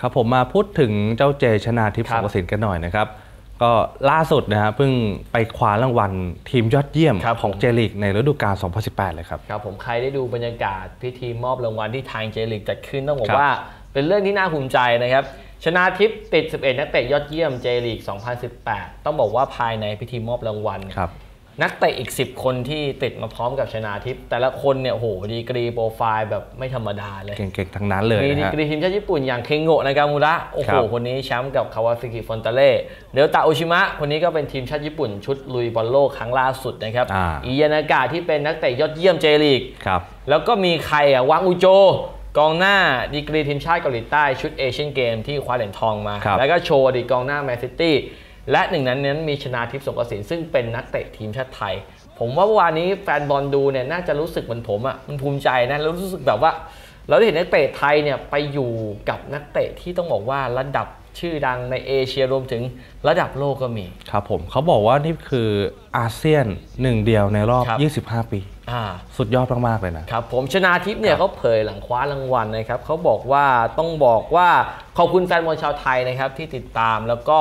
ครับผมมาพูดถึงเจ้าเจชนาทิพย์คสรังบกระสินกันหน่อยนะครับ ก็ล่าสุดนะฮะเพิ่งไปคว้ารางวัลทีมยอดเยี่ยมครับของผมเจลีกในฤดูกาล 2018 เลยครับครับผมใครได้ดูบรรยากาศพิธีมอบรางวัลที่ทางเจลิกจัดขึ้นต้องบอกครับว่าเป็นเรื่องที่น่าภูมิใจนะครับชนาทิพย์ติด 11 นักเตะยอดเยี่ยมเจลีก2018 ต้องบอกว่าภายในพิธีมอบรางวัลครับ นักเตะอีก 10 คนที่ติดมาพร้อมกับชนาทิพย์แต่ละคนเนี่ยโอ้โหดีกรีโปรไฟล์แบบไม่ธรรมดาเลย เก่งๆ ทั้งนั้นเลยมีนะดีฮะกรีทีมชาติญี่ปุ่นอย่างเคงโงะนากามูระโอ้โหครับคนนี้แชมป์กับคาวาซ a กิฟอนตาเล่เดลตาโอชิมะ คนนี้ก็เป็นทีมชาติญี่ปุ่นชุดลุยบอลโลกครั้งล่าสุดนะครับอ่าอียานากาที่เป็นนักเตะยอดเยี่ยมเจลีกครับแล้วก็มีใครอะวังอุโจกองหน้าดีกรีทีมชาติเกาหลีใต้ชุดเอเชียนเกมที่คว้าเหรียญทองมาครับแล้วก็โชว์อดีตกองหน้าแมนซิตี้ และหนึ่งนั้นนั้นมีชนาทิพย์สงกระสินซึ่งเป็นนักเตะทีมชาติไทย ผมว่าเมื่อวานนี้แฟนบอลดูเนี่ยน่าจะรู้สึกเหมือนผมอะมันภูมิใจนะแล้วรู้สึกแบบว่า เราได้เห็นนักเตะไทยเนี่ยไปอยู่กับนักเตะที่ต้องบอกว่าระดับชื่อดังในเอเชียรวมถึงระดับโลกก็มี ครับผมเขาบอกว่านี่คืออาเซียนหนึ่งเดียวในรอบครับ25 ปีอ่าสุดยอดมากๆเลยนะครับผมชนาทิพย์เนี่ยเขาเผยหลังคว้ารางวัลนะครับเขาบอกว่าต้องบอกว่าขอบคุณแฟนบอลชาวไทยนะครับที่ติดตามแล้วก็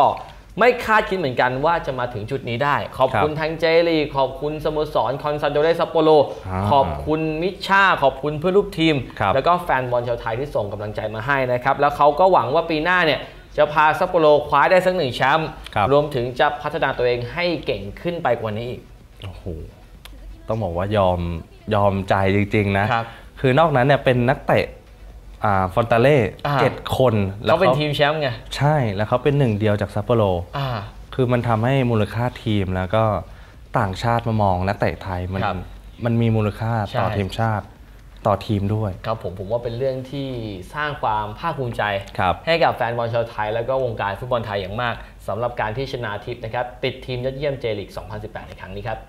ไม่คาดคิดเหมือนกันว่าจะมาถึงจุดนี้ได้ ขอบคุณครับทางเจลีขอบคุณสโมสรคอนซาโดเรซัปโปโรอ่าขอบคุณมิชชาขอบคุณเพื่อนรูปทีมครับแล้วก็แฟนบอลชาวไทยที่ส่งกำลังใจมาให้นะครับ แล้วเขาก็หวังว่าปีหน้าเนี่ยจะพาซัปโปโรคว้าได้สักหนึ่งแชมป์ครับรวมถึงจะพัฒนาตัวเองให้เก่งขึ้นไปกว่านี้อีกโอ้โหต้องบอกว่ายอมยอมใจจริงๆนะครับคือนอกนั้นเนี่ยเป็นนักเตะอ่า ฟอนตาเล่อ่าเจ็ดคนแล้วเขาเป็นทีมแชมป์ไง ใช่แล้วเขาเป็นหนึ่งเดียวจากซัปโปโรอ่าคือมันทำให้มูลค่าทีมแล้วก็ต่างชาติมามองนักเตะไทยมันครับมันมีมูลค่าต่อใช่ทีมชาติต่อทีมด้วย ครับผมผมว่าเป็นเรื่องที่สร้างความภาคภูมิใจครับให้กับแฟนบอลชาวไทย แล้วก็วงการฟุตบอลไทยอย่างมากสำหรับการที่ชนะทิพย์นะครับติดทีมยอดเยี่ยมเจลิก 2018 ในครั้งนี้ครับ